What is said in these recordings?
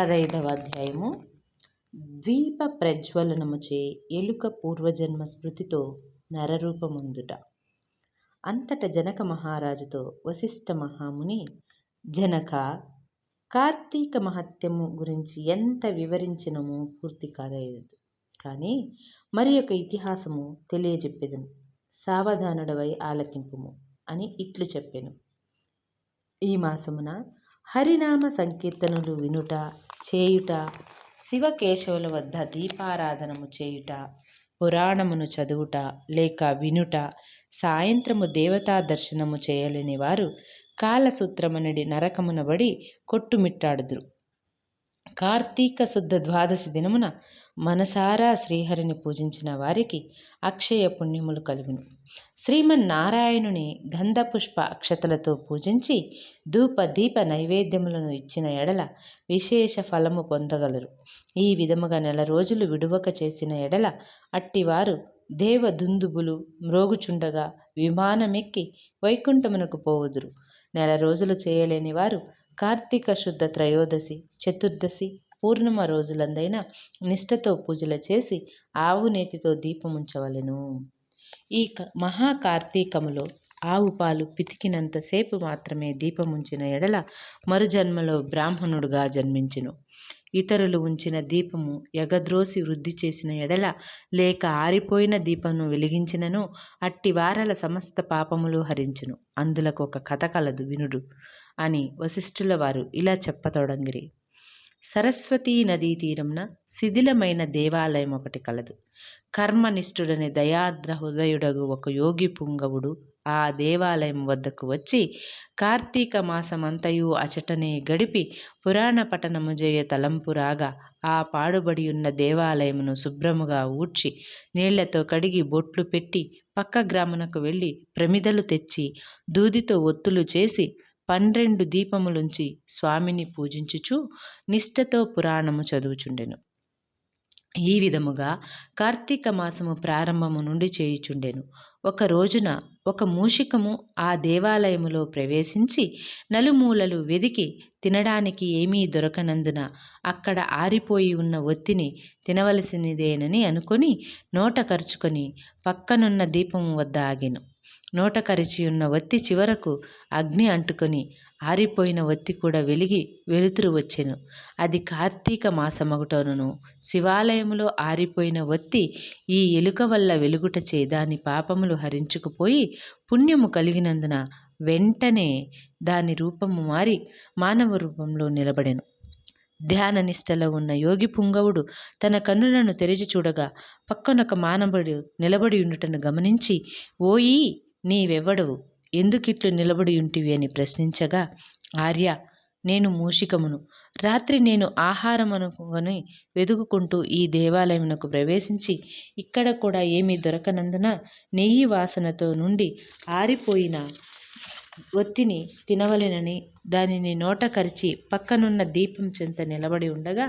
పదైదవ అధ్యాయము. ద్వీప ప్రజ్వలనముచే ఎలుక పూర్వజన్మ స్మృతితో నరరూపముందుట. అంతట జనక మహారాజుతో వశిష్ఠ మహాముని జనక కార్తీక మహత్యము గురించి ఎంత వివరించినము పూర్తి కాలేదు కానీ మరి యొక్క ఇతిహాసము తెలియజెప్పెదను. సావధానుడవై ఆలకింపుము అని ఇట్లు చెప్పెను. ఈ మాసమున హరినామ సంకీర్తనలు వినుట చేయుట. శివకేశవుల వద్ద దీపారాధనము చేయుట. పురాణమును చదువుట లేక వినుట సాయంత్రము దేవతా దర్శనము చేయలేని వారు కాలసూత్రమనడి నరకమునబడి కొట్టుమిట్టాడుదురు. కార్తీక శుద్ధ ద్వాదశి దినమున మనసారా శ్రీహరిని పూజించిన వారికి అక్షయ పుణ్యములు కలుగును. శ్రీమన్నారాయణుని గంధపుష్ప అక్షతలతో పూజించి ధూప దీప నైవేద్యములను ఇచ్చిన ఎడల విశేష ఫలము పొందగలరు. ఈ విధముగా నెల రోజులు విడువక చేసిన ఎడల అట్టివారు దేవ దుందుబులు మ్రోగుచుండగా విమానమెక్కి వైకుంఠమునకు పోవుదురు. నెల రోజులు చేయలేని వారు కార్తీక శుద్ధ త్రయోదశి చతుర్దశి పూర్ణిమ రోజులందైన నిష్ఠతో పూజలు చేసి ఆవు నేతితో దీపముంచవలెను. ఈ మహాకార్తీకములో ఆవు పాలు పితికినంతసేపు మాత్రమే దీపముంచిన ఎడల మరుజన్మలో బ్రాహ్మణుడుగా జన్మించును. ఇతరులు ఉంచిన దీపము ఎగద్రోసి వృద్ధి చేసిన ఎడల లేక ఆరిపోయిన దీపమును వెలిగించినను అట్టి వారల సమస్త పాపములు హరించును. అందులకు ఒక కథ కలదు వినుడు అని వశిష్ఠుల వారు ఇలా చెప్పతొడంగిరి. సరస్వతీ నదీ తీరంన శిథిలమైన దేవాలయం ఒకటి కలదు. కర్మనిష్ఠుడని దయాద్ర హృదయుడగు ఒక యోగి పుంగవుడు ఆ దేవాలయం వద్దకు వచ్చి కార్తీక మాసమంతయు అచటనే గడిపి పురాణ పఠనము చేయ తలంపు రాగా ఆ పాడుబడి ఉన్న దేవాలయమును శుభ్రముగా ఊడ్చి నీళ్ళతో కడిగి బొట్లు పెట్టి పక్క గ్రామునకు వెళ్ళి ప్రమిదలు తెచ్చి దూదితో ఒత్తులు చేసి పన్నెండు దీపములుంచి స్వామిని పూజించుచు నిష్ఠతో పురాణము చదువుచుండెను. ఈ విధముగా కార్తీక మాసము ప్రారంభము నుండి చేయుచుండెను. ఒక రోజున ఒక మూషికము ఆ దేవాలయములో ప్రవేశించి నలుమూలలు వెదికి తినడానికి ఏమీ దొరకనందున అక్కడ ఆరిపోయి ఉన్న ఒత్తిని తినవలసినదేనని అనుకొని నోట కరుచుకొని పక్కనున్న దీపము వద్ద ఆగెను. నోట కరిచి ఉన్న ఒత్తి చివరకు అగ్ని అంటుకొని ఆరిపోయిన ఒత్తి కూడా వెలిగి వెలుతురు వచ్చెను. అది కార్తీక మాసమగుటోనను. శివాలయములో ఆరిపోయిన ఒత్తి ఈ ఎలుక వల్ల వెలుగుటచే దాని పాపములు హరించుకుపోయి పుణ్యము కలిగినందున వెంటనే దాని రూపము మారి మానవ రూపంలో నిలబడెను. ధ్యాన నిష్టలో ఉన్న యోగి పుంగవుడు తన కన్నులను తెరిచి చూడగా పక్కనొక మానవుడు నిలబడి ఉండుటను గమనించి ఓయి నీవెవ్వడవు? ఎందుకిట్లు నిలబడి ఉంటివి అని ప్రశ్నించగా ఆర్య నేను మూషికమును. రాత్రి నేను ఆహారం అనుకుని ఈ దేవాలయమునకు ప్రవేశించి ఇక్కడ కూడా ఏమీ దొరకనందున నెయ్యి వాసనతో నుండి ఆరిపోయిన ఒత్తిని తినవలెనని దానిని నోట కరిచి పక్కనున్న దీపం చెంత నిలబడి ఉండగా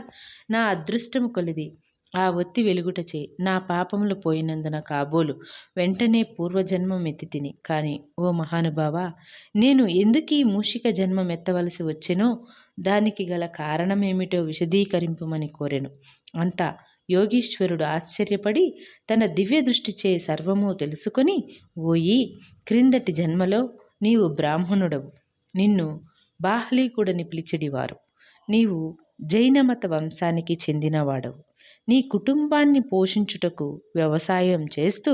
నా అదృష్టము కొలిది. ఆ ఒత్తి వెలుగుటచే నా పాపములు పోయినందున కాబోలు. వెంటనే పూర్వజన్మం ఎత్తితిని కాని కానీ ఓ మహానుభావ నేను ఎందుకీ మూషిక జన్మం ఎత్తవలసి వచ్చెనో? దానికి గల కారణమేమిటో విశదీకరింపుమని కోరెను. అంతా యోగీశ్వరుడు ఆశ్చర్యపడి తన దివ్య దృష్టిచే సర్వము తెలుసుకొని ఓయి క్రిందటి జన్మలో నీవు బ్రాహ్మణుడవు. నిన్ను బాహ్లీకుడని పిలిచెడివారు. నీవు జైనమత వంశానికి చెందినవాడవు. నీ కుటుంబాన్ని పోషించుటకు వ్యవసాయం చేస్తూ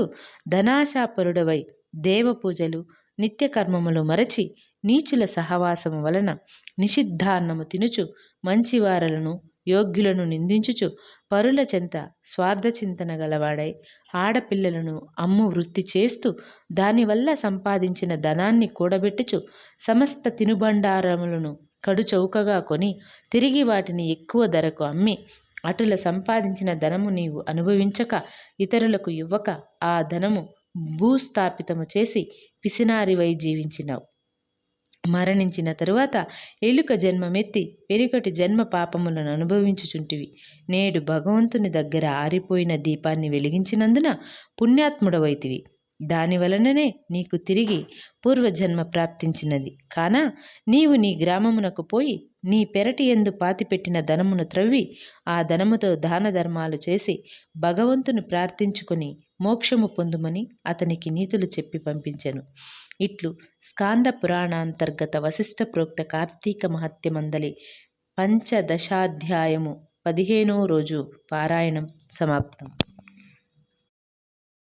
ధనాశాపరుడవై దేవపూజలు నిత్యకర్మములు మరచి నీచుల సహవాసము వలన నిషిద్ధాన్నము తినుచు మంచివారలను యోగ్యులను నిందించుచు పరుల చెంత స్వార్థచింతన గలవాడై ఆడపిల్లలను అమ్ము వృత్తి చేస్తూ దానివల్ల సంపాదించిన ధనాన్ని కూడబెట్టుచు సమస్త తినుబండారములను కడు చౌకగా కొని తిరిగి వాటిని ఎక్కువ ధరకు అమ్మి అటుల సంపాదించిన ధనము నీవు అనుభవించక ఇతరులకు ఇవ్వక ఆ ధనము భూస్థాపితము చేసి పిసినారివై జీవించినావు. మరణించిన తరువాత ఎలుక జన్మమెత్తి వెనుకటి జన్మ పాపములను అనుభవించుచుంటివి. నేడు భగవంతుని దగ్గర ఆరిపోయిన దీపాన్ని వెలిగించినందున పుణ్యాత్ముడవైతివి. దాని వలననే నీకు తిరిగి పూర్వజన్మ ప్రాప్తించినది. కాన నీవు నీ గ్రామమునకు పోయి నీ పెరటి ఎందు పాతిపెట్టిన ధనమును త్రవ్వి ఆ ధనముతో దాన ధర్మాలు చేసి భగవంతుని ప్రార్థించుకొని మోక్షము పొందుమని అతనికి నీతులు చెప్పి పంపించెను. ఇట్లు స్కాంద పురాణాంతర్గత వశిష్ఠ ప్రోక్త కార్తీక మహత్యమందలి పంచదశాధ్యాయము పదిహేనో రోజు పారాయణం సమాప్తం.